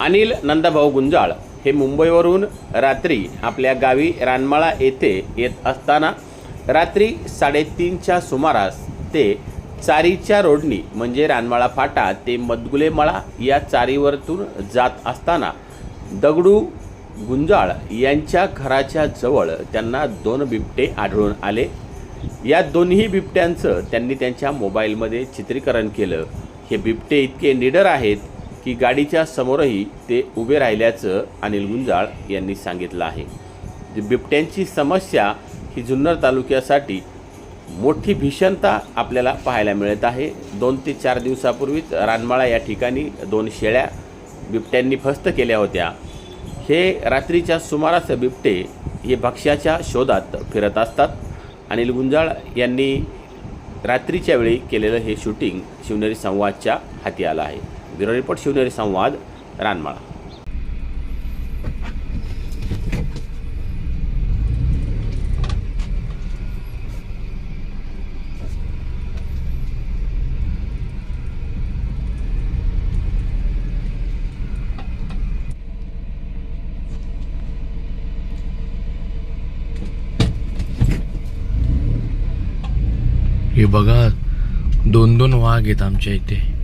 अनिल नंदाभाऊ गुंजाळ हे मुंबईवरून रात्री आपल्या गावी रानमाळा येथे येत असताना रात्री साडेतीनच्या सुमारास ते चारीच्या रोडनी म्हणजे रानमाळा फाटा ते मदगुलेमाळा या चारीवरतून जात असताना दगडू गुंजाळ यांच्या घराच्या जवळ त्यांना दोन बिबटे आढळून आले. या दोन्ही बिबट्यांचं त्यांनी त्यांच्या मोबाईलमध्ये चित्रीकरण केलं. हे बिबटे इतके निडर आहेत की गाडीच्या समोरही ते उभे राहिल्याचं अनिल गुंजाळ यांनी सांगितलं आहे. बिबट्यांची समस्या ही जुन्नर तालुक्यासाठी मोठी भीषणता आपल्याला पाहायला मिळत आहे. दोन ते चार दिवसापूर्वीच रानमाळा या ठिकाणी दोन शेळ्या बिबट्यांनी फस्त केल्या होत्या. हे रात्रीच्या सुमारास बिबटे हे भक्ष्याच्या शोधात फिरत असतात. अनिल गुंजाळ यांनी रात्रीच्या वेळी केलेलं हे शूटिंग शिवनेरी संवादच्या हाती आलं आहे. ब्युरो रिपोर्ट शिवनेरी संवाद रानमाळा. हे बघा दोन दोन वाघ आहेत आमच्या इथे.